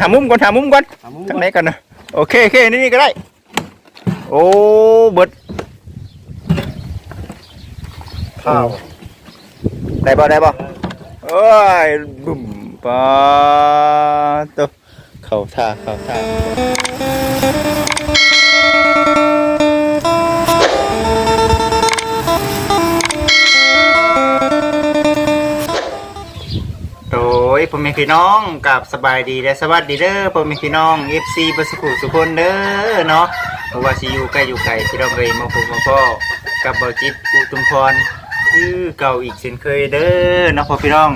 หามุมก่อนหามุมก่อนหามุมทางไหนกันนะโอเคโอเคนี่นี่ก็ได้ โอ้เบิดข้าวได้บ่ได้บ่โอ้ยบุ่มปาตัวเข้าท่าเข้าท่า ยพ่อแม่พี่น้องกับสบายดีและสวัสดีเด้อพ่อแม่พี่น้อง FC ประสุขุสุคนเด้อเนาะเพราะว่าสิอยู่ใกล้อยู่ไกลพี่น้องเลยมาพบมาพ่อกับเบาจิตอุตุมพรคือเก่าอีกเช่นเคยเด้อเน้องพ่อพี่น้อง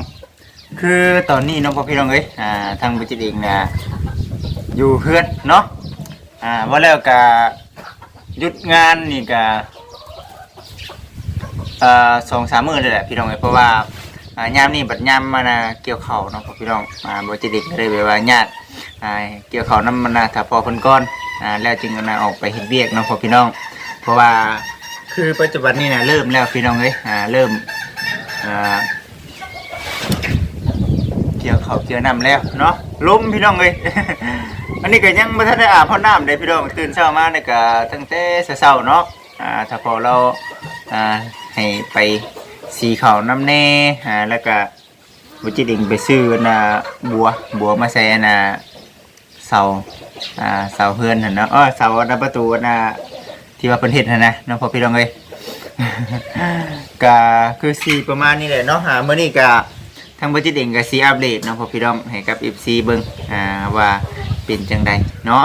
คือตอนนี้น้องพ่อพี่น้องเอ้ยอ่าทางบุจิตเองนะอยู่เพื่อนเนาะอ่าว่าแล้วก็หยุดงานนี่ก็อ่าสองสามมื้อเลยแหละพี่น้องเอ้ยเพราะว่า อ่ายามนี่บัดยามมานะเกี่ยวข้าวเนาะพ่อพี่น้องอ่าบุจิตเองก็เลยแบบว่าญาติอ่าเกี่ยวข้าวน้ำมันนะถ้าพอเพิ่นก่อนอ่าแล้วจึงเอานะออกไปเฮ็ดเวียกเนาะพ่อพี่น้อง เพราะว่าคือปัจจุบันนี้นะเริ่มแล้วพี่น้องเอ้ยอ่าเริ่มอ่าเกี่ยวเขาวเกี่ยวน้ำแล้วเนาะล้มพี่น้องเอ้ย อันนี้ก็ยังไม่ทันได้อาบพ่อน้ำเลยพี่น้องตื่นเช้ามาเนี่ยก็ตั้งแต่เช้าๆเนาะอ่าถ้าพอเราอ่าให้ไป สีขาวน้ำแน่อ่าแล้วก็บุจิดิงไปซื้อน่ะบัวบัวมาใส่น่ะเสาอ่าเสาเฮือนหันเนาะเออเสาอันนั้นประตูน่ะที่ว่าเป็นเห็ดนะนะน้องพ่อพี่น้องเอ้ยก็คือสีประมาณนี้แหละเนาะหาเมื่อนี้ก็ทางบัจิตเองก็สีอัปเดตเนาะพ่อพี่น้องให้กับ FC เบิ่งอ่าว่าเป็นจังใดเนาะ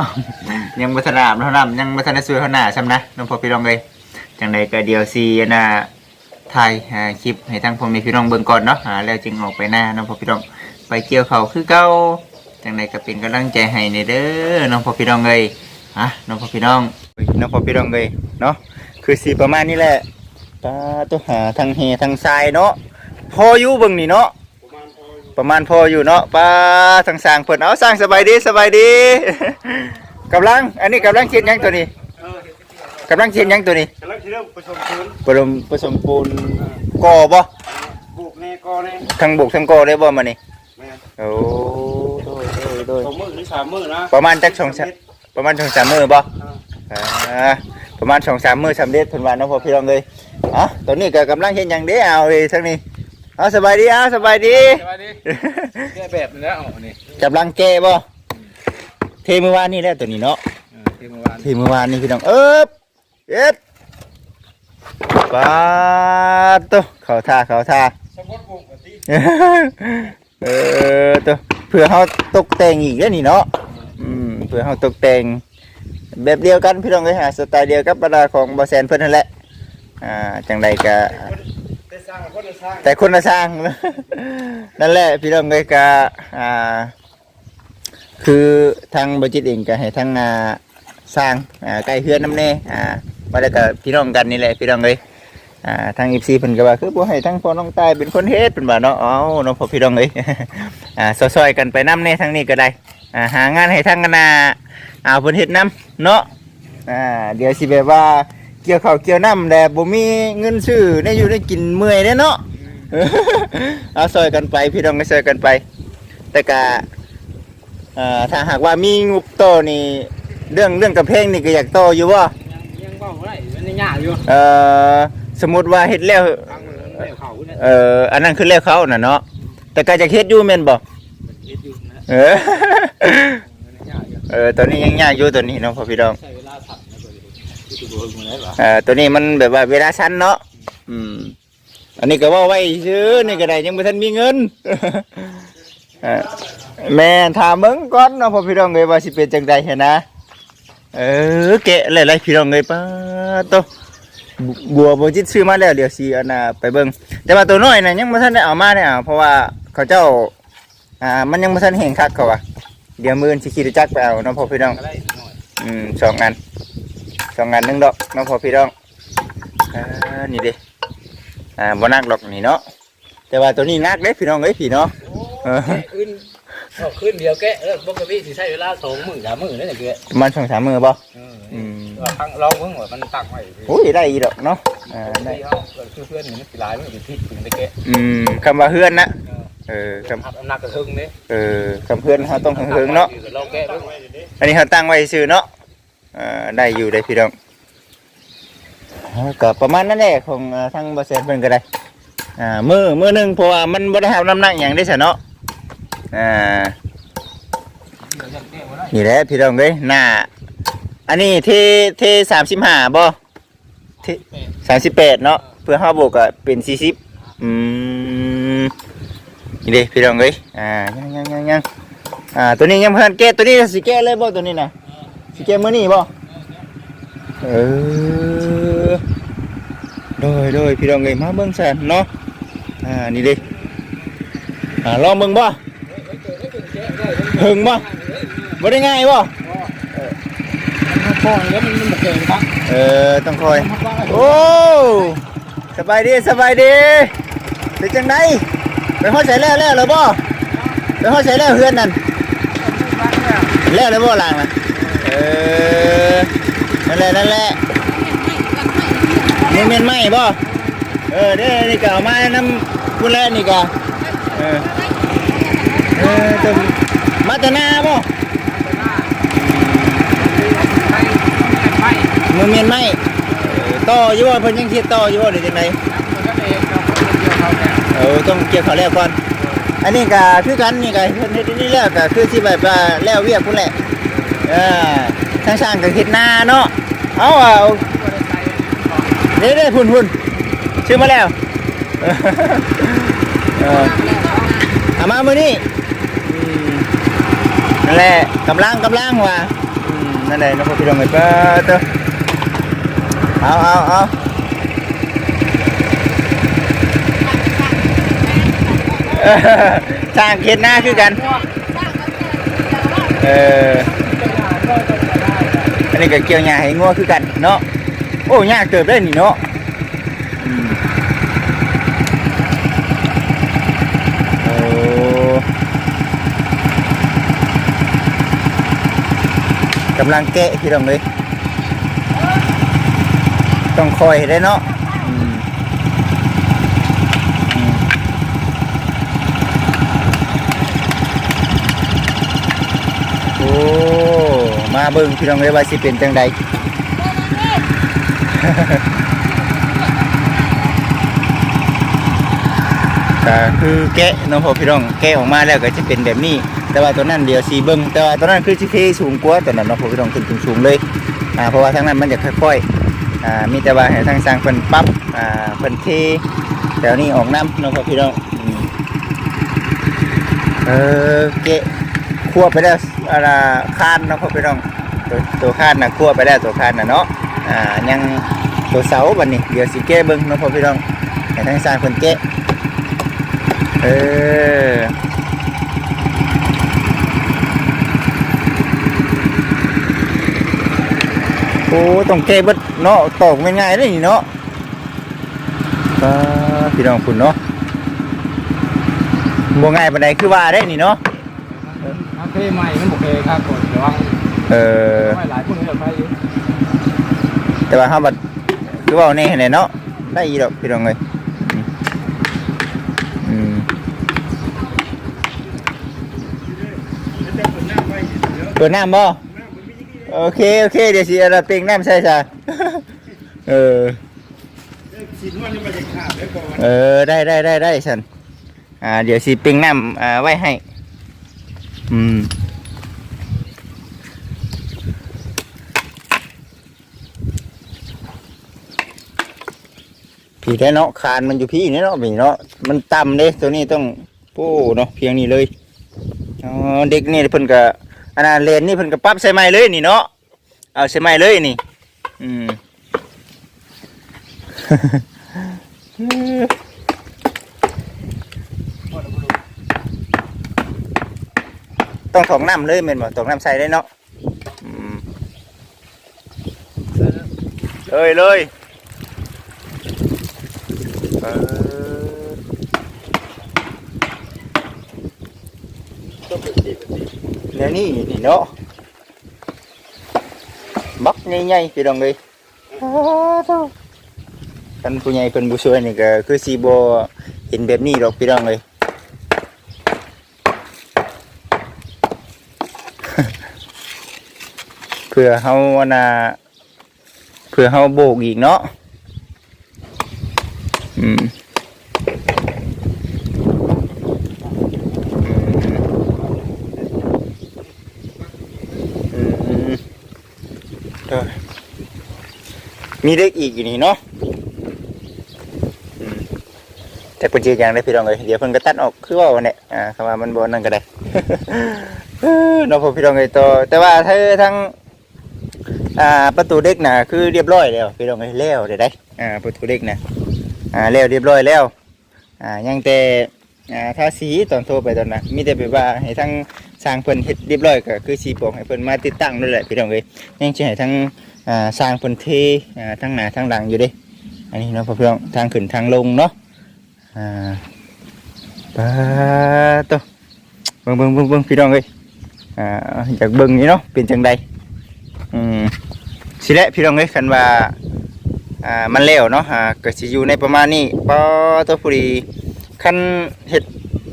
ยังบ่ทันาบเท่านั้นยังบ่ทันได้สวยเท่าหน้าซ้ำนะน้องพ่อพี่น้องเอ้ยจังใดก็เดียวสีน่ะ ถ่ายอ่าคลิปให้ทางพ่อแม่พี่น้องเบิ่งก่อนเนาะอ่าแล้วจึงออกไปหน้าน้องพ่อพี่น้องไปเกี่ยวเขาคือเก่าจังใดก็เป็นกำลังใจให้ในเด้อน้องพ่อพี่น้องเอ้ยอะน้องพ่อพี่น้องน้องพ่อพี่น้องเลยเนาะคือสีประมาณนี้แหละตาตัวหาทางเฮทางทรายเนาะพออยู่เบิ่งนี่เนาะประมาณพออยู่เนาะป้าทางสร้างเพิ่นเอาสร้างสบายดีสบายดีกำลังอันนี้กำลังเขียนหยังตัวนี้ กำลังเขียนหยังตัวนี้กำลังสิเริ่มประชมพื้นผสมผสมปูนก่อบ่ปลูกแน่ก็แน่ทั้งบุกทั้งก่อได้บ่มานี่แม่นโอ้โดยโดยโดยสองมื้อหรือสามมื้อนะประมาณจักสองสามประมาณสองสามมื้อบ่อ่าอ่าประมาณสองสามมื้อสำเร็จเพิ่นว่าเนาะพ่อพี่น้องเลยอ๋อตอนนี้ก็กำลังเห็นอย่างเดียวเอาเลยทั้งนี้เอาสบายดีเอาสบายดีสวัสดีแก้แบบนี้แล้วอ๋อนี่กำลังแก้บ่เทมือวานนี่แหละตัวนี้เนาะ เออที่เมื่อวานเทมือวานนี่พี่น้องเอิบ เอ็ดปาดตัวเขาท่าเขาท่าเออตัวเพื่อเขาตกแต่งอีกแล้วนี่เนาะอืมเพื่อเขาตกแต่ง แบบเดียวกันพี่น้องเลยฮะสไตล์เดียวกับบรรดาของบอแซนเพื่อนนั่นแหละอ่าจังใดก็ไร้างคนได้สร้างแต่คนละสร้างนั่นแหละพี่น้องเลยก็อ่า คือทางบริจิตเองก็ให้ทางอ่าสร้างอ่าใกล้เฮือนน้ำเน่อ่า มาแล้วก็พี่น้องกันนี่แหละพี่น้องเลยอ่าทางอีซีเพิ่นก็ว่าคือบ่ให้ทั้งพ่อน้องตายเป็นคนเฮ็ดเป็นว่าเนาะเอ้าเน้องพ่อพี่น้องเลยอ่าซอยๆกันไปน้ำเน่ทางนี้ก็ได้อ่าหางานให้ทางกันนาอ่าเพิ่นเฮ็ดน้ำเนาะอ่าเดี๋ยวสิแบบว่าเกี่ยวข้าวเกี่ยวน้ำแต่บ่มีเงินซื้อได้อยู่ได้กินเมื่อยเด้เนาะเอาซอยกันไปพี่น้องก็ซอยกันไป แต่กะเอ่อถ้าหากว่ามีงบโตนี่เรื่องเรื่องกระเพงนี่ก็อยากโตอยู่ว่ายังยังเว้าบ่ได้มันยังยากอยู่เอ่อสมมติว่าเฮ็ดแล้ว ทางมันแล้วเขาเนี่ยเอ่ออันนั้นคือแล้วเขาน่ะเนาะแต่ก็จะเฮ็ดอยู่แม่นบ่มันเฮ็ดอยู่นะเออ มันยังยากอยู่เออตอนนี้ยังยากอยู่ตัวนี้เนาะพ่อพี่น้อง ใช้เวลาถัดนะตัวนี้ที่ตัวมึงได้หรอเอ่อตัวนี้มันแบบว่าเวลาสั้นเนาะ อืม อันนี้ก็ว่าไว้ซื้อนี่ก็ได้ยังบ่ทันมีเงิน เอ่อแม่ถามมึงก่อนเนาะพ่อพี่น้องเอ้ยว่าสิเป็นจังได๋หันนะ เออแกะหลายๆพี่น้องเลยป้าโตบบัวโบจิตซื้อมาแล้วเดี๋ยวสิอันน่ะไปเบิ่งแต่ว่าตัวน้อยน่ะยังบ่ทันได้เอามาเนี่ยเพราะว่าเขาเจ้าอ่ามันยังบ่ทันเห็นคักเขาว่าเดี๋ยวมื้ออนสิขี่รถจักรไปเอาเน้องพ่อพี่น้องก็ได้หน่อยอืมสองอันสองอันหนึงดอกเน้องพ่อพี่น้องอ่านี่เด้อ่าบ่นักดอกนี่เนาะแต่ว่าตัวนี้นักเด้พี่น้องเอ้ยพี่เนาะเออขึ้น เอาขึ้นเดียวแกะเออปกติสิใช้เวลาสองมื้อสามมื้อนั่นแหละแกประมาณ2 3มื้อบ่เอออืมว่าครั้งลองเพิ่งว่ามันตั้งไว้โอ้ยได้อีดอกเนาะอ่าได้ได้เขาเกิดเพื่อนๆนี่มันสิหลายมันสิผิดถึงได้แกะอืมคำว่าเฮือนนะเออเออคหับน้ำหนักกระหึ่งนี่ำเออคำเพื่อนเขาต้องเฮิงๆเนาะเราแก้เบิ่งอันนี้เขาตั้งไว้ซื่อเนาะเอ่อได้อยู่ได้พี่น้องเอ่อก็ประมาณนั้นแหละของเอ่อทางบริษัทเพิ่นก็ได้อ่ามือมือหนึ่งเพราะว่ามันบ่ได้ have น้ำหนักอย่างได้ซะเนาะ อ่านี่แหละพี่น้องเอ้ยหน้าอันนี้เทเทสามสิบห้าบ่เทสามสิบแปดเนาะเพื่อห้าบวกก็เป็นสี่สิบอืมนี่เด้พี่น้องเอ้ยอ่ายังยังยังยังอ่าตัวนี้ยังเพิ่นแก้ตัวนี้สิแก้เลยบ่ตัวนี้น่ะสิแก้มื้อนี้บ่เออโดยโดยพี่น้องเอ้ยมาเบิ่งแซนเนาะอ่านี่เดิอ่าลองเบิ่งบ่ หึงบ่บ่ได้ง่ายบ่มันคอยแล้วมันมันเก่งครับเออต้องคอย โอ้สบายดีสบายดีเป็นจังไดไปฮอดใส่แล้วแล้วเหรอบ่ไปฮอดใส่แล้วเฮือนนั่นแล้วแล้วบ่ล่างน่ะเออนั่นแหละนั่นแหละนี่เมียนไหมบ่เออเด้นี่ก็เอามาน้ำพุ่นแล้วนี่ก็เออเออตึ มาแต่หน้าบ่มือเมียนไมเออต่ออยู่บ่เพิ่นยังคิดต่ออยู่บ่หรือจังไดเออต้องเกี่ยวเขาแล้วก่อน อันนี้ก็คือกันนี่ก็เฮ็ดเฮ็ดนี่แล้วก็คือสิแบบว่าแล้วเวียกพุ่นแหละเออทางช่างกับคิดหน้าเนาะเอาเอาเด้เด้พุ่นพุ่นชื่อมาแล้ว เออเอามามือนี่อืม นั่นแหละกำลังกำลังว่ะอืมนั่นแหละน้องพ่อพี่น้องไอ้เป้าเต้อเอาเอาเอาเออช่างคิดหน้าคือกันเอออันนี้ก็เกี่ยวหญ้าให้งัวคือกันเนาะโอ้ยากเกิดได้นี่เนาะอืมโอ้ กำลังแกะพี่น้องเลยต้องคอยให้ได้เนาะโอ้ มาเบิ่งพี่น้องเลยว่าสิเป็นจังใดก็คือแกะน้องพ่อพี่น้องแกะออกมาแล้วก็จะเป็นแบบนี้ แต่ว่าตัวนั้นเดียวสีเบิ้งแต่ว่าตัวนั้นคือสิเทสูงกว่าตัวนั้นเน้องพ่อพี่น้องขึ้นสูงๆเลยอ่าเพราะว่าทางนั้นมันจะค่อยๆอ่ามีแต่ว่าให้ทางสร้างเพิ่นปั๊บอ่าเพิ่นเทแถวนี้ออกน้ำเน้องพ่อพี่น้องเออแกะคั่วไปแล้วอะไรคานเน้องพ่อพี่น้องตัวตัวคานน่ะคั่วไปแล้วตัวคานน่ะเนาะอ่ายังตัวเสาบัดนี้เดี๋ยวสิแก้เบิ้งเน้องพ่อพี่น้องให้ทางสร้างเพิ่นแกะเออ โอ้ต้องแก้เบิดเนาะตอกไม่ง่ายเลยนี่เนาะก็พี่น้องคุณเนาะบ่ง่ายปานใดคือว่าได้นี่เนาะคาเฟ่ใหม่มันโอเคครับก่อนระวังเออไม่หลายคนเห็นไปอยู่แต่ว่าเฮาบัดคือเว่าแน่แน่เนาะได้อีดอกพี่น้องเอ้ยอืมอืมเปิดน้ำบ่ โอเค โอเค เดี๋ยวสิเอาเต็งน้ำใส่ซะเออเออ ได้ได้ได้ได้ฉัน อ่า เดี๋ยวสิเปิงน้ำอ่าไว้ให้ อืมพี่แท้เนาะคานมันอยู่พี่นี่เนาะพี่เนาะ มันต่ำเด้ตัวนี้ต้องโอ้เนาะเพียงนี้เลย อ๋อ เด็กนี่เพิ่นก็ อันนั้นเลนนี่เพิ่นก็ปรั๊บใส่ไม้เลยนี่เนาะเอาใส่ไม้เลยนี่ อืมต้องถองน้ำเลยแม่นบ่ถองน้ำใส่ได้เนาะเลยเลย เดี๋ยวนี้นี่เนาะบักใหญ่ๆพี่น้องเอ้ยท่านผู้ใหญ่เพิ่นผู้ช่วยนี่ก็คือสิบ่เห็นแบบนี้หรอกพี่น้องเอ้ยเพื่อเฮาน่ะเพื่อเฮาโบกอีกเนาะ มีเด็กอีกอยู่นี่เนาะแต่ป็นชื่ออย่างได้พี่น้องเลยเดี๋ยวเพิ่นก็ตัดออกคือว่าวันนี้อ่าคำว่ามันบ่นั่นก็ได้เนาะพอพี่น้องเลยต่อแต่ว่าถ้าทั้งอ่าประตูเด็กน่ะคือเรียบร้อยแล้วพี่น้องเอ้ยแล้วเดี๋ยวได้อ่าประตูเด็กน่ะอ่าแล้วเรียบร้อยแล้วอ่ายังแต่อ่าทาสีตอนโทรไปตอนนั้นมีแต่แบบว่าให้ทั้งสร้างเพิ่นเฮ็ดเรียบร้อยก็คือสีโปกให้เพิ่นมาติดตั้งนั่นแหละพี่น้องเอ้ยยังสิให้ทั้ง อ่าสร้างพิ่นทอ่าทั้งหน้าทั้งหลังอยู่ด้อันนี้เนาะพ่อพี่น้องทางขึ้นทางลงเนาะอ่าปะโตเบิ่งเบิ่งเบิ่งเบิ่งพี่น้องเอ้ยอ่าอยากเบิ่งนี่เนาะเป็นจังใดอืมสิแหละพี่น้องเอ้ยคันว่าอ่ามันแล้วเนาะอ่าก็สิอยู่ในประมาณนี้ปอตัวผู้ดีคันเฮ็ด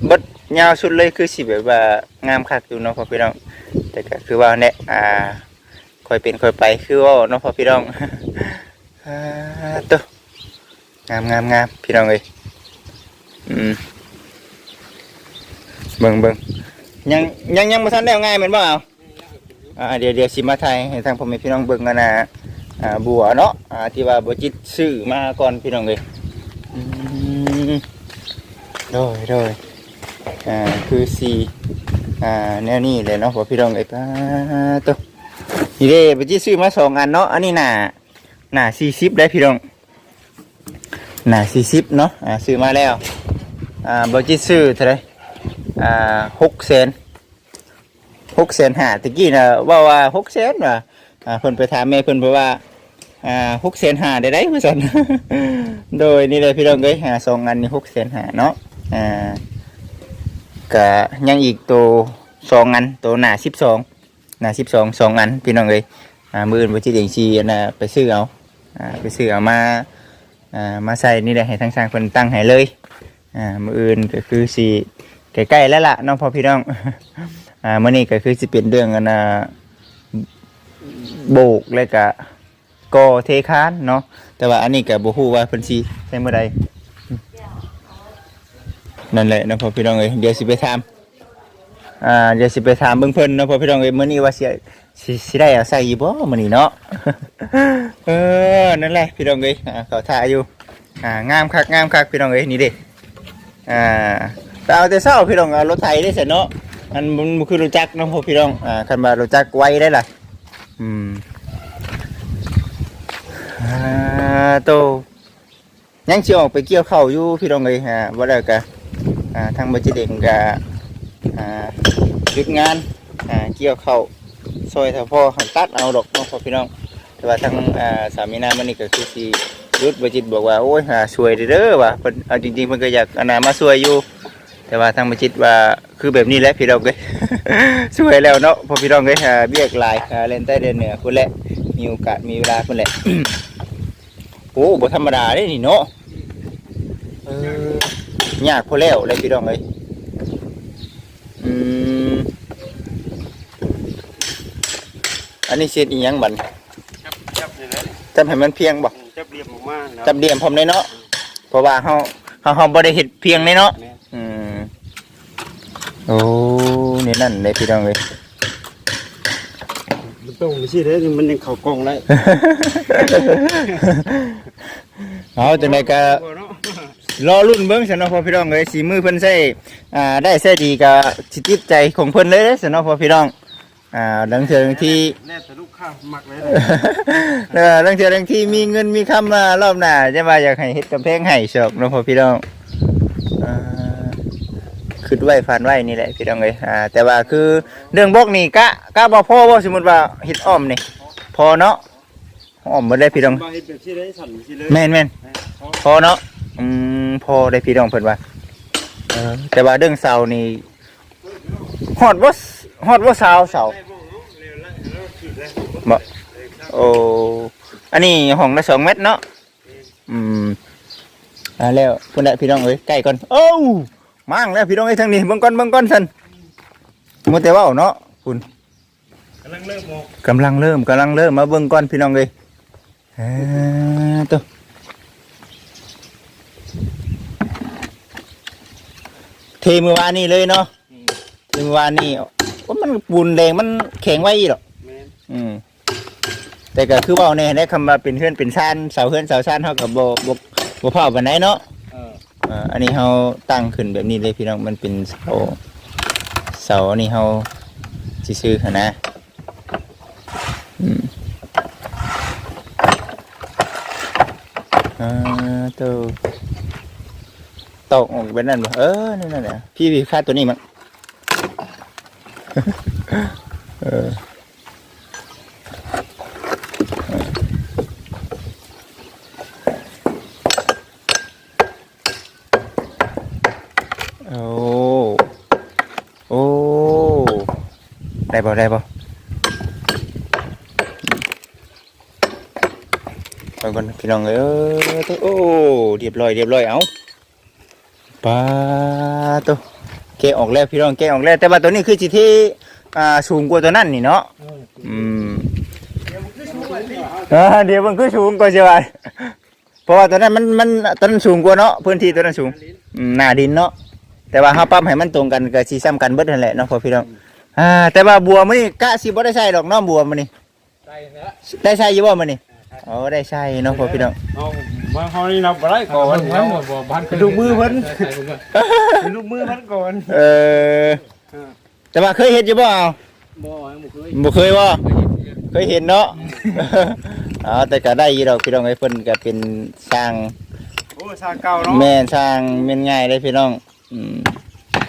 เบิดยาวสุดเลยคือสิแบบว่างามคักอยู่เนาะพ่อพี่น้องแต่ก็คือว่าเนี่ยอ่า ค่อยเป็นค่อยไปคือว่าเนาะพ่อพี่น้องตัวงามงามงามพี่น้องเอ้ยอืมเบิ่งเบิ่งยังยังยังบ่ทันแล้ง่ายแม่นบ่เอาอ่าเดี๋ยวเดี๋ยวสิมาไทยให้ทางพ่อแม่พี่น้องเบิ่งกันนะอ่าบัวเนาะอ่าที่ว่าบัวจิตซื้อมาก่อนพี่น้องเลยโดยโดยอ่าคือสีอ่าแนวนี้เลยเนาะพ่อพี่น้องเลยป้าตัว นี่เด้บัวจิตซื้อมาสองอันเนาะอันนี้หนาหนาสี่สิบได้พี่น้องหนาสี่สิบเนาะอ่าซื้อมาแล้วอ่าบัวจิตซื้อเท่าไรอ่าหกเซนหกแสนหาตะกี้นะว่าว่าหกแสนว่ะอ่าเพิ่นไปถามแม่เพิ่นบอกว่าอ่าหกแสนหาได้ได้เพื่อนโดยนี่เลยพี่น้องเอ้ยหาสองอันนี่หกแสนหาเนาะอ่ากะยังอีกตัวสองอันตัวหนาสิบสอง น้าสิบสองสองอันพี่น้องเอ้ยอ่ามืออื่นไปที่เดียงชีอันะไปซื้อเอาอ่าไปซื้อเอามาอ่ามาใส่นี่แหละให้ทางสร้างเพิ่นตั้งให้เลยอ่ามืออื่นก็คือสีใกล้ๆแล้วล่ะน้องพ่อพี่น้องอ่ามื่อนี้ก็คือสิเป็นเรื่องอันนะโบกแล้วก็ก่อเทคานเนาะแต่ว่าอันนี้ก็บ่ฮู้ว่าเพิ่นสิใช้เมื่อใดนั่นแหละเนาะพ่อพี่น้องเอ้ยเดี๋ยวสิไปถาม อ่าเดี๋ยวสิไปถามเบิ่งเพิ่นเนาะพ่อพี่น้องเอ้ยมื้อนี้ว่าสิสิสิได้เอาใส่อยู่บ่มื้อนี้เนาะ เออนั่นแหละพี่น้องเอ้ยอ่าเขาถ่ายอยู่อ่างามคักงามคักพี่น้องเอ้ยนี่เด้อ่าแต่เอาแต่เช้าพี่น้องเอารถไถได้เสร็จเนาะอันมันมันคือรู้จักเน้องพ่อพี่น้องอ่าคันมารู้จักไวได้ล่ะอืมอ่าโตยังสิออกไปเกี่ยวข้าวอยู่พี่น้องเลยฮะว่าแล้วก็อ่าทางบัจิเด็งก็ หยุดงานอาเกี่ยวเข้าซอยถ้าพ่อหันตัดเอาดอกน้องพ่อพี่น้อง แต่ว่าทางอาสามีนามันนี่ก็คือสิหยุดบัจิตบอกว่าโอ้ยหาช่วยเด้อว่ะเพิ่นเอาจริงๆเพิ่นก็อยากอนน่ะมาช่วยอยู่ แต่ว่าทางบัจิตว่าคือแบบนี้แหละพี่น้องเอ้ยสวยแล้วเนาะพอพี่น้องเอ้ยหาเบียกลายหาเล่นใต้เดินเหนือคุณแหละมีโอกาสมีเวลาคุณแหละโอ้บ่ธรรมดาเด้นี่เนาะเออยากพอแล้วเลยพี่น้องเอ้ย อืมอันนี้เสียดอีหยังบัดจับจับอย่างนั้นจำให้มันเพียงบ่จับเรียบออกมานะจำเดียมพร้อมเลยเนาะเพราะว่าเฮาเฮาเฮาบ่ได้เฮ็ดเพียงเลยเนาะ แม่นอืม โอ้นี่นั่นเลยพี่น้องเอ้ยมันต้องไม่ใช่เด้อมันยังเข้ากล้องแล้วเอาจังไดก็ รอรุ่นเบิ่งซะเนาะพ่อพี่น้องเอ้ยสีมือเพิ่นใช้อ่าได้ใช้ดีก็สิติดใจของเพิ่นเลยเด้อซะเนาะพ่อพี่น้องอ่าดังเทื่อดังที่แน่แต่ลูกค้ามักเลยเออดังเทื่อดังที่มีเงินมีคำมารอบหน้าจะมาอยากให้เฮ็ดกำแพงให้ซอกเนาะพ่อพี่น้องอ่าคิดไว้ฝันไว้นี่แหละพี่น้องเอ้ยอ่าแต่ว่าคือเรื่องบกนี่กะกะบ่พอบ่สมมุติว่าเฮ็ดอ้อมนี่พอเนาะอ้อมบ่ได้พี่น้องบ่เฮ็ดแบบที่ได้สั่นสิเลยแม่นแม่นพอเนาะอืม พอได้พี่น้องเพิ่นว่าเออแต่ว่าเรื่องเสานี่ฮอดบ่ฮอดบ่เสาเสาบ่โอ้อันนี้ห้องละสองเมตรเนาะอืมอ่าแล้วพุ่นละพี่น้องเอ้ยใกล้ก่อนโอ้วมั่งแล้วพี่น้องเอ้ยทางนี้เบิ่งก่อนเบิ่งก่อนซั่นหมดแต่เว้าเนาะพุ่นกำลังเริ่มมองกำลังเริ่มกำลังเริ่มมาเบิ่งก่อนพี่น้องเลยอ่าตัวเท มือวานนี่เลยเนาะเทมือวานนี่ว่ามันปูนแดงมันแข็งไว้อีหรอกแม่นอืมแต่ก็คือเว่าเนี่ยได้คำว่าเป็นเพื่อนเป็นชานเสาเพื่อนเสาชานเท่ากับโบโบโบเผาบันไดเนาะเอออ่าอันนี้เราตั้งขึ้นแบบนี้เลยพี่น้องมันเป็นเสาเสาอันนี้เราสิซื้อๆหั้นนะอืมอ่าตัว ตกออกเป็นนั่นบ่เออนั่นนั่นแหละพี่พี่คาตัวนี้มั้งเออโอ้โอ้ได้บ่ได้บ่ไปก่อนพี่น้องเอ้ยเอโอ้เรียบร้อยเรียบร้อยเอา ปลาตัวแกะออกแล้วพี่น้องแกะออกแล้ว แต่ว่าตัวนี้คือสิที่อ่าสูงกว่าตัวนั้นนี่เนาะเอออืมอ่าเดี๋ยวมันคือสูงกว่าใช่ไหมเพราะว่าตัวนั้นมันมันตัวนั้นสูงกว่าเนาะพื้นที่ตัวนั้นสูงหน้าดินเนาะแต่ว่าเฮาปรับให้มันตรงกันก็สิซ้ำกันเบิดนั่นแหละเนาะพ่อพี่น้องอ่าแต่ว่าบัวมื้อนี้กะสิบ่ได้ใช้ดอกเนาะบัวมื้อนี้ใช่แล้วได้ใช้อยู่บ่มื้อนี้อ๋อได้ใช้เนาะพ่อพี่น้อง มาเฮานี่นับบ่ได้ก่อนเพิ่นบ่บ่บ้านเป็นลูกมือเพิ่นเป็นลูกมือเพิ่นก่อนเออแต่ว่าเคยเฮ็ดอยู่บ่เอาบ่ยังบ่เคยบ่เคยบ่เคยเห็นเนาะอ๋อแต่ก็ได้อยู่ดอกพี่น้องไอ้เพิ่นก็เป็นสร้างโอ้ชาเก่าเนาะแม่นสร้างแม่นง่ายเลยพี่น้องอืม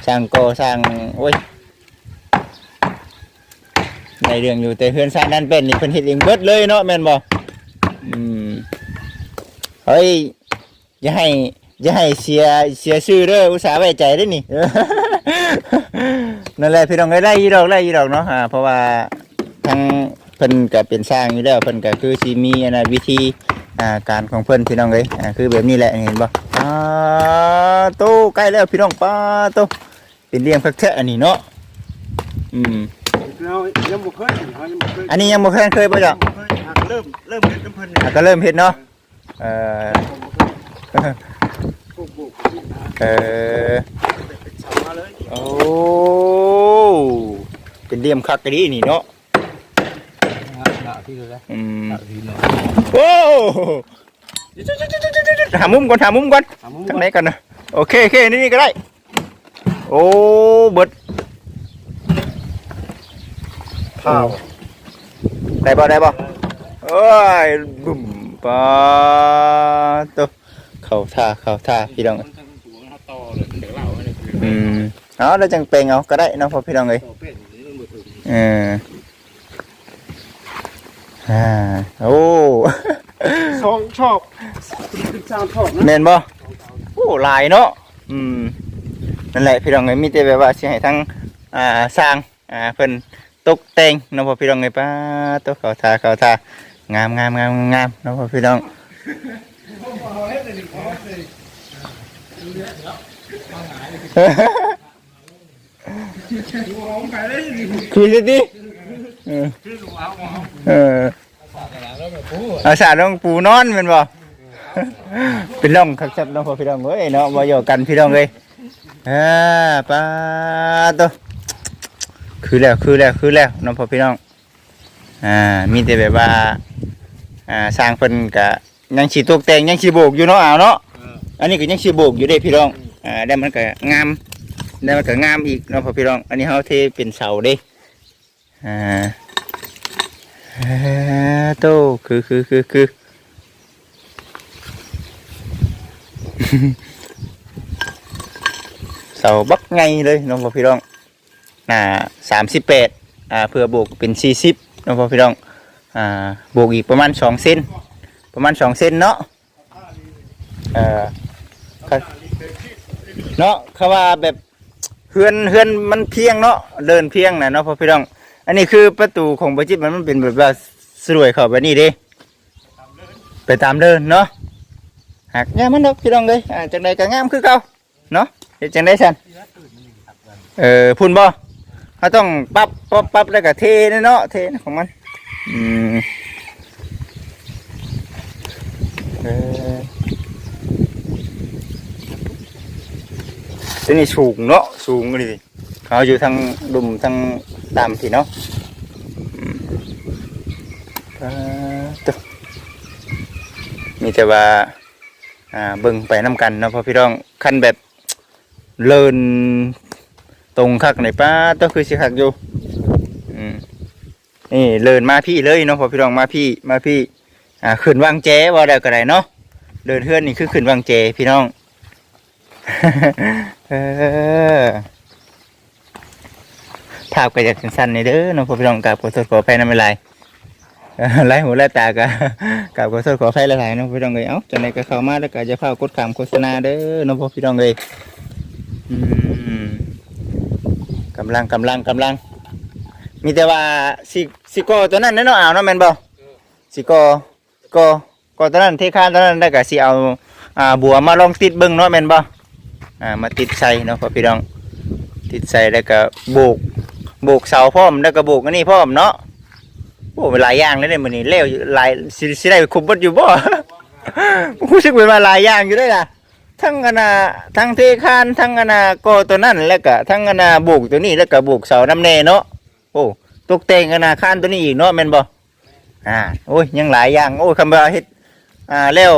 สร้างก่อสร้างโอ้ยในเรื่องอยู่แต่เฮือนสร้างนั่นเป็นนี่เพิ่นเฮ็ดเองเบิดเลยเนาะแม่นบ่อืม เฮ้ยอย่าให้อย่าให้เสียเสียชื่อเด้ออุตส่าห์ไว้ใจเด้อนี่ นั่นแหละพี่น้องก็ได้ยีดอกได้ยีดอกเนาะอ่าเพราะว่าทั้งเพิ่นก็เป็นสร้างอยู่แล้วเพิ่นก็คือสิมีอันนะวิธีอ่าการของเพิ่นพี่น้องเอ้ยอ่าคือแบบนี้แหละเห็นบ่ป้าโตใกล้แล้วพี่น้องป้าโตเป็นเลี้ยงพักแท้อันนี้เนาะอืมเรายังบ่เคยเฮายังบ่เคยอันนี้ยังบ่เคยเคยบ่จ้ะบ่เคยอะเริ่มเริ่มเฮ็ดน้ำเพิ่นนี่อะก็เริ่มเฮ็ดเนาะ เอ่อปลูกปลูกเอ่อเป็นชาวมาเลยโอ้เป็นเลี้ยงคักกะดีนี่เนาะหน้าที่เลยนะอืมหน้าที่เนาะโอ้หามุมก่อนหามุมก่อนถามมึงทางไหนกันนะโอเคโอเคนี่นี่ก็ได้ โอ้เบิดข้าวได้บ่ได้บ่โอ้ยบุ่ม ปาตัวเข้าท่าเข้าท่าพี่น้องมันทั้งสูงครับต่อเลยเดี๋ยวเล่าให้เลยอืมเอาแล้วจังเปลงเอาก็ได้เนาะพ่อพี่น้องเอ้ยต่อเป็นนี่มันบ่ถึงเอออ่าโอ้ชอบชอบเป็นสร้างชอบนะแม่นบ่โอ้หลายเนาะอืมนั่นแหละพี่น้องเอ้ยมีแต่แบบว่าสิให้ทั้งอ่าสร้างอ่าเพิ่นตกแต่งเนาะพ่อพี่น้องเอ้ยป้าตัวเขาทาเขาทา งามงามงามงามเนาะพ่อพี่น้องคือสิเออคือลูกเอาเอาเออแล้วแบบปูอาสาต้องปูนอนแมันบ่เป็นร่องคักจับน้องพ่อพี่น้องเอ้ยเนาะบ่อยู่กันพี่น้องเอ้ยอ่าปาตัวคือแล้วคือแล้วคือแล้วน้องพ่อพี่น้อง อ่ามีแต่แบบว่าอ่าสร้างเพิ่นก็ยังสิตกแต่งยังสิโบกอยู่เนาะเอาเนาะเอออันนี้ก็ยังสิโบกอยู่เด้พี่น้องอ่าได้มันก็งามได้มันก็งามอีกเนาะพ่อพี่น้องอันนี้เฮาเทเป็นเสาเด้อ่าเอ่อโตคือคือคือคือเสาบักไงเลยน้องพ่อพี่น้องอ่าสามสิบแปดอ่าเพื่อบวกเป็นสี่สิบ น้องพ่อพี่น้องอ่าบวกอีกประมาณสองเซนประมาณสองเซนเนาะเออเนาะเขาว่าแบบเฮือนเฮือนมันเพียงเนาะเดินเพียงนะเนาะพ่อพี่น้อง อันนี้คือประตูของบริจิตมันมันเป็นแบบว่าสวยเข้าไปนี่เด้ไปตามเดินเนาะหักงามมันดอกพี่น้องเลยอ่าจังใดก็งามคือเก่าเนาะเฮ็ดจังได๋ซั่นเออพุ่นบ่ เขาต้องปรับปรับปรับแล้วก็เทนะเนาะเทนะของมัน อืมเออตัวนี้สูงเนาะสูงเลยเขาอยู่ทางดุมทางตามที่เนาะอืมเออตัวมีแต่ว่าอ่าเบิ่งไปน้ำกันเนาะพอพี่น้องคันแบบเลิน ตรงคักในป้าต้องคือสิคักอยู่นี่เลินมาพี่เลยเนาะพ่อพี่น้องมาพี่มาพี่อ่าขึ้นวางแจว่าได้ก็ได้เนาะเดินเฮือนนี่คือขึ้นวางแจพี่น้องเออภาพก็จะสั้นๆในเด้อเนาะพ่อพี่น้องกับขอโทษขออภัยนำเวลาเอ่อไล่หูไล่ตากะกับขอโทษขออภัยหลายๆเนาะพี่น้องเอ้ยเอ้าจังไดก็เข้ามาแล้วก็จะพากดคำโฆษณาเด้อเนาะพ่อพี่น้องเอ้ยอืม กำลังกำลังกำลัง มีแต่ว่าสิสิโกตัวนั้นแน่เนาะเอาเนาะแม่นบ่สิโกโกโกตัวนั้นเทคานตัวนั้นได้วก็สิเอาอ่าบัวมาลองติดเบิ่งเนาะแม่นบ่อ่ามาติดใส่เนาะพ่อพี่น้อง ติดใส่แล้วก็โบกโบกเสาพร้อมแล้วก็โบกอันนี้พร้อมเนาะโอ้หลายอย่างเลยเนี่ยมื้อนี้เล้วหลายสิสิได้คุมเบดอยู่บ่ รู้สึกเป็นว่าหลายอย่างอยู่เด้ล่ะ ทั้งอันน่ะทั้งเทคานทั้งอันน่ะก่อตัวนั้นแล้วก็ทั้งอันน่ะโบกตัวนี้แล้วก็โบกเสาน้ำแน่เนาะโอ้ตกแต่งอันน่ะคานตัวนี้อีกเนาะแม่นบ่อ่าโอ้ยยังหลายอย่างโอ้ยคำว่าเฮ็ดอ่าแล้ว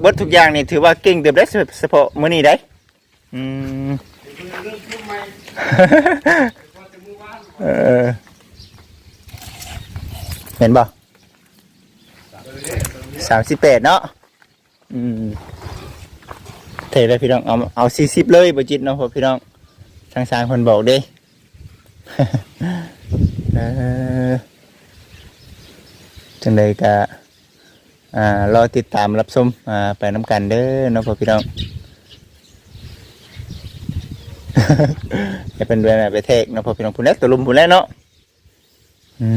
เบิดทุกอย่างนี่ถือว่าเก่งเติบได้เฉพาะมื้อนี้ได้อืมเออเห็นบ่สามสิบแปดเนาะอืม เทเลยพี่น้องเอาเอาสี่สิบเลยบจิตเนาะพอพี่น้องทางสางคนบอกเด้จังเลยกะอ่ารอติดตามรับชมอ่าไปน้ำกันเด้อเนาะพอพี่น้องจะเป็นเรื่องไปเทคเนาะพอพี่น้องพูดแล้วตัวลุมพูดแล้วเนาะอื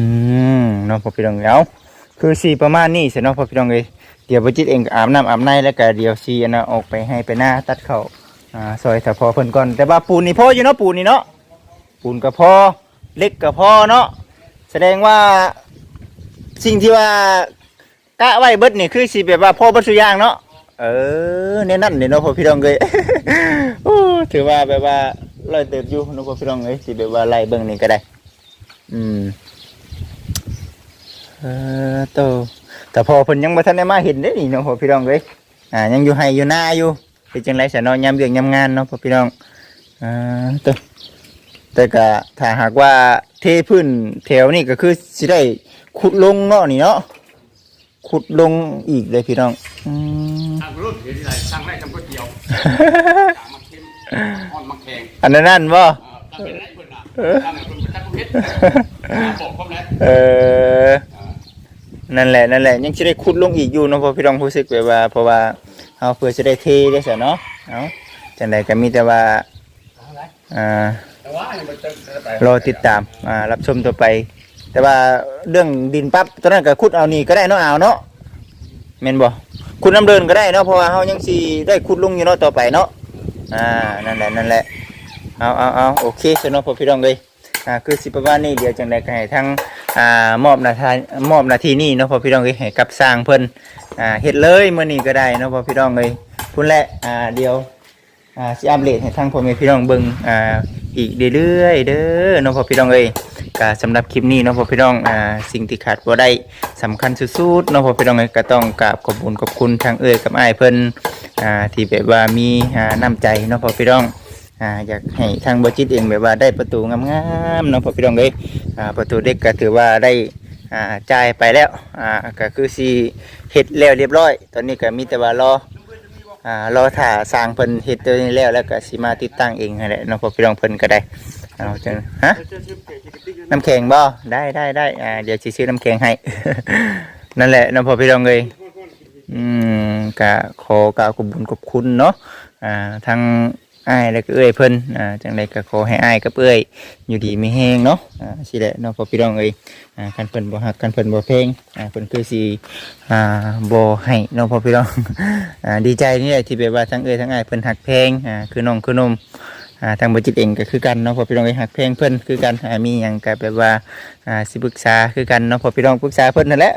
มเน้องพ่อพี่น้องเอาคือสี่ประมาณนี้สิเนาะพ่อพี่น้องเลย เดี๋ยวบจิตเองก็อาบน้ำอาบในแล้วก็เดี๋ยวสีอันนะออกไปให้ไปหน้าตัดเขาอ่าซอยถ้าพอเพิ่นก่อน แต่ว่าปูนนี่พออยู่เนาะปูนนี่เนาะปูนก็พอเล็กก็พอเนาะแสดงว่าสิ่งที่ว่ากะไว้เบิดนี่คือสิแบบว่าพ่อเบิดสุอย่างเนาะเออเนี่ยนั่นนี่เนาะพ่อพี่น้องเลยโอ้ถือว่าแบบว่าลอยเติบอยู่เนาะพ่อพี่น้องเลยสิแบบว่าไล่เบิ่งนี่ก็ได้ อืมเออโต แต่พอเพิ่นยังบ่ทันได้มาเห็นเด้นี่เนาะพ่อพี่น้องเอ้ยอ่ายังอยู่ให้อยู่หน้าอยู่เป็นจังได๋ซะเนาะยามเวียกยามงานเนาะพ่อพี่น้องอ่าโตแต่ก็ถ้าหากว่าเทพื้นแถวนี่ก็คือสิได้ขุดลงเนาะนี่เนาะขุดลงอีกเลยพี่น้องอืมทางรุ่นเห็นที่ไหนทางแรกทำก๋วยเตี๋ยวทางมาเค็มอ่อนมาแข็งอันนั้นนั่นบ่ อ่าทางเป็นไรเพิ่นน่ะทางเป็นทางเพชรบอกพร้อมแล้วเออ นั่นแหละนั่นแหละยังจะได้ขุดลงอีกอยู่เนาะเพอพี่น้องรู้สึกแบบว่า เพราะว่าเอาเพื่อจะได้เทได้ซะเนาะเอาจังใดก็มีแต่ว่าอ่ารอติดตามอ่ารับชมต่อไป แต่ว่าเรื่องดินปั๊บตอนนั้นก็ขุดเอานี่ก็ได้เนาะเอาเนาะแม่นบ่ขุดน้ำเดินก็ได้เนาะเพราะว่าเฮายังสิได้ขุดลงอยู่เนาะต่อไปเนาะอ่านั่นแหละนั่นแหละเอาเอาเอาโอเคสนอพอพี่น้องเลย อ่าคือสิประมาณนี้เดี๋ยวจังใดก็ให้ทั้งอ่ามอบหน้าทีมอบหน้าที่นี่เนาะพอพี่น้องเลยให้กับสร้างเพิ่นอ่าเฮ็ดเลยมื้อนี้ก็ได้เนาะพอพี่น้องเลยพุ่นแหละอ่าเดี๋ยวอ่าสิอัปเดตให้ทั้งพ่อแม่พี่น้องเบิ่งอ่าอีกเรื่อยๆเด้อเน้องพ่อพี่น้องเอ้ยก็สำหรับคลิปนี้เน้องพ่อพี่น้องอ่าสิ่งที่ขาดบ่ได้สำคัญสุดๆเน้องพ่อพี่น้องเอ้ยก็ต้องกราบขอบคุณขอบคุณทางเอ้ยกับอ้ายเพิ่นอ่าที่แบบว่ามีอ่าน้ำใจเน้องพ่อพี่น้อง อ่าอยากให้ทางบจิตเองแบบว่าได้ประตูงามๆเน้องพ่อพี่น้องเอ้ยอ่าประตูเด็กก็ถือว่าได้อ่าจ่ายไปแล้วอ่าก็คือสิเฮ็ดแล้วเรียบร้อย ตอนนี้ก็มีแต่ว่ารออ่ารอถ่าสร้างเพิ่นเฮ็ดตัวนี้แล้วแล้วก็สิมาติดตั้งเองนั่นแหละเน้องพ่อพี่น้องเพิ่นก็ได้เอาจังฮะน้ำแข็งบ่ได้ได้ได้อ่าเดี๋ยวสิซื้อน้ำแข็งให้ นั่นแหละเน้องพ่อพี่น้องเอ้ยอืมก็ขอกล่าวขอบคุญขอบคุณเนาะอ่าทาง อ้ายแล้วก็เอ้ยเพิ่นอ่าจังไดก็ขอให้อ้ายกับเอ้ยอยู่ดีมีแฮงเนาะอ่าสิแหละเน้องพ่อพี่น้องเอ้ยอ่าคันเพิ่นบ่ฮักคันเพิ่นบ่เพลงอ่าเพิ่นคือสิอ่าบให้น้องพ่อพี่น้องอ่าดีใจนี่แหละที่แบบว่าทั้งเอ้ยทั้งอ้ายเพิ่นหักเพลงอ่าคือน้องคือนม อ่าทางบริจิตเองก็คือกันเนาะพอพี่น้องไปหักเพลงเพิ่นคือกันอ่ามีหยังก็แบบว่าอ่าสิปรึกษาคือกันเนาะพอพี่น้องปรึกษาเพิ่นนั่นแหละ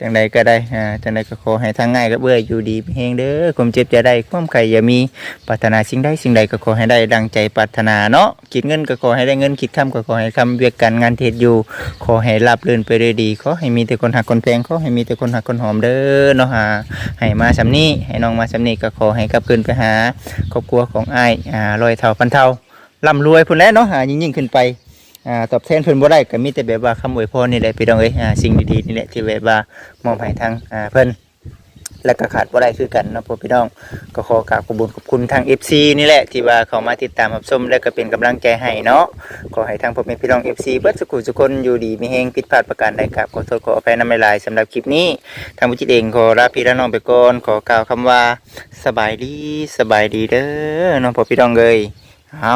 จังใดก็ได้อ่าจังใดก็ขอให้ทางง่ายก็เบื่ออยู่ดีมีแฮงเด้อความเจ็บจะได้ความไข่อย่ามีปรารถนาสิ่งใดสิ่งใดก็ขอให้ได้ดังใจปรารถนาเนาะคิดเงินก็ขอให้ได้เงินคิดคำก็ขอให้คำเวียกการงานเทศอยู่ ขอให้รับรื่นไปด้วยดีขอให้มีแต่คนหักคนแพงขอให้มีแต่คนหักคนหอมเด้อเนาะฮะให้มาสำนี้ให้น้องมาสำนี้ก็ขอให้กลับคืนไปหาครอบครัวของอ้ายอ่าร้อยเท่าพันเท่าร่ำรวยพุ่นแล้วเนาะหายิ่งยิ่งขึ้นไปอ่าตอบแทนเพิ่นบ่ได้ก็มีแต่แบบว่าคำอวยพรนี่แหละพี่น้องเอ้ยอ่าสิ่งดีๆนี่แหละที่แบบว่ามอบให้ทางอ่าเพิ่น และก็ขาดบ่ได้คือกันเนาะพ่อพี่น้องก็ขอกราบขอบคุญขอบคุณทาง FC นี่แหละที่ว่าเขามาติดตามรับชมและก็เป็นกำลังใจให้เนาะขอให้ทางพ่อแม่พี่น้อง FC เบิดสุขสุคนอยู่ดีมีเฮงผิดพลาดประการใดครับขอโทษขออภัยนำไม่ลายสำหรับคลิปนี้ ทางบุจิตเองขอลาพี่และน้องไปก่อนขอกล่าวคำว่าสบายดีสบายดีเด้อน้องพ่อพี่น้องเลยเอา